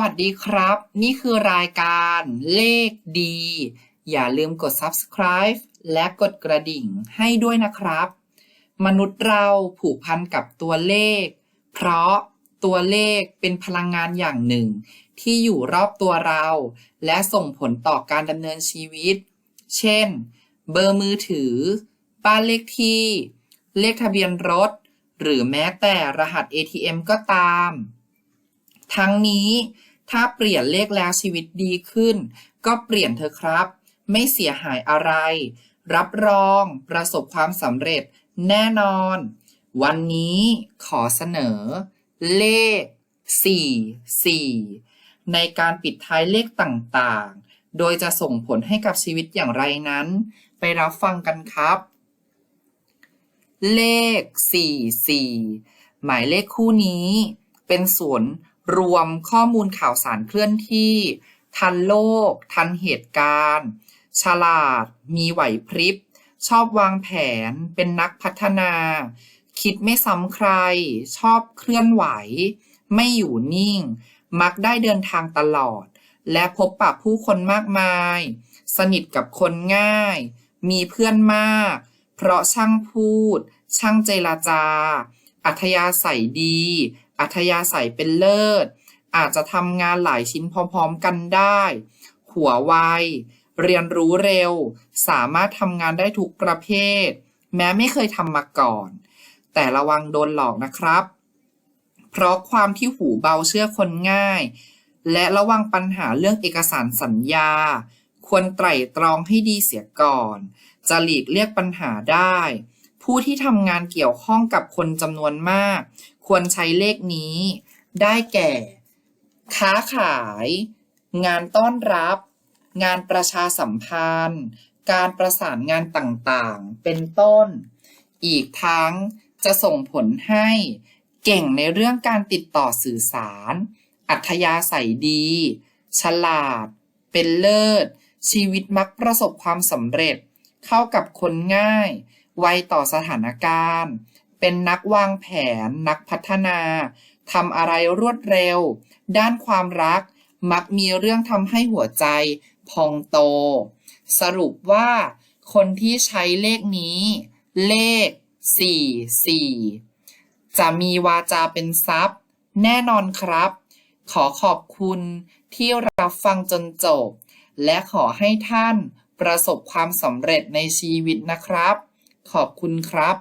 วัสดีครับ นี่คือรายการเลขดี อย่าลืมกด subscribe และกดกระดิ่งให้ด้วยนะครับ มนุษย์เราผูกพันกับตัวเลข เพราะตัวเลขเป็นพลังงานอย่างหนึ่ง ที่อยู่รอบตัวเรา และส่งผลต่อการดำเนินชีวิต เช่น เบอร์มือถือ บ้านเลขที่ เลขทะเบียนรถ หรือแม้แต่รหัส ATM ก็ตาม ทั้งนี้ถ้าเปลี่ยนเลขแล้วชีวิตดีขึ้น ก็เปลี่ยนเถอครับ ไม่เสียหายอะไร รับรองประสบความสำเร็จแน่นอน วันนี้ขอเสนอ เลข 4 4 ในการปิดท้ายเลขต่างๆ โดยจะส่งผลให้กับชีวิตอย่างไรนั้น ไปรับฟังกันครับ เลข 4 4 หมายเลขคู่นี้เป็นส่วน รวมข้อมูลข่าวสารเคลื่อนที่ ทันโลก ทันเหตุการณ์ ฉลาด มีไหวพริบ ชอบวางแผน เป็นนักพัฒนา คิดไม่ซ้ำใคร ชอบเคลื่อนไหว ไม่อยู่นิ่ง มักได้เดินทางตลอด และพบปะผู้คนมากมาย สนิทกับคนง่าย มีเพื่อนมาก เพราะช่างพูด ช่างเจรจา อัธยาศัยดี อัธยาศัยเป็นเลิศ อาจจะทำงานหลายชิ้นพร้อมๆกันได้ หัวไว เรียนรู้เร็ว สามารถทำงานได้ทุกประเภท แม้ไม่เคยทำมาก่อน แต่ระวังโดนหลอกนะครับ เพราะความที่หูเบาเชื่อคนง่าย และระวังปัญหาเรื่องเอกสารสัญญา ควรไตร่ตรองให้ดีเสียก่อน จะหลีกเลี่ยงปัญหาได้ผู้ที่ทำงานเกี่ยวข้องกับคนจำนวนมาก ควรใช้เลขนี้ ได้แก่ ค้าขาย งานต้อนรับ งานประชาสัมพันธ์ การประสานงานต่างๆ เป็นต้น อีกทั้งจะส่งผลให้เก่งในเรื่องการติดต่อสื่อสาร อัธยาศัยดี ฉลาด เป็นเลิศ ชีวิตมักประสบความสำเร็จ เข้ากับคนง่าย ไวต่อสถานการณ์ เป็นนักวางแผน นักพัฒนาทำอะไรรวดเร็ว ด้านความรัก มักมีเรื่องทำให้หัวใจ พองโต สรุปว่า คนที่ใช้เลขนี้ เลข 4 4 จะมีวาจาเป็นทรัพย์ แน่นอนครับ ขอขอบคุณที่รับฟังจนจบ และขอให้ท่านประสบความสำเร็จในชีวิตนะครับ ขอบคุณครับ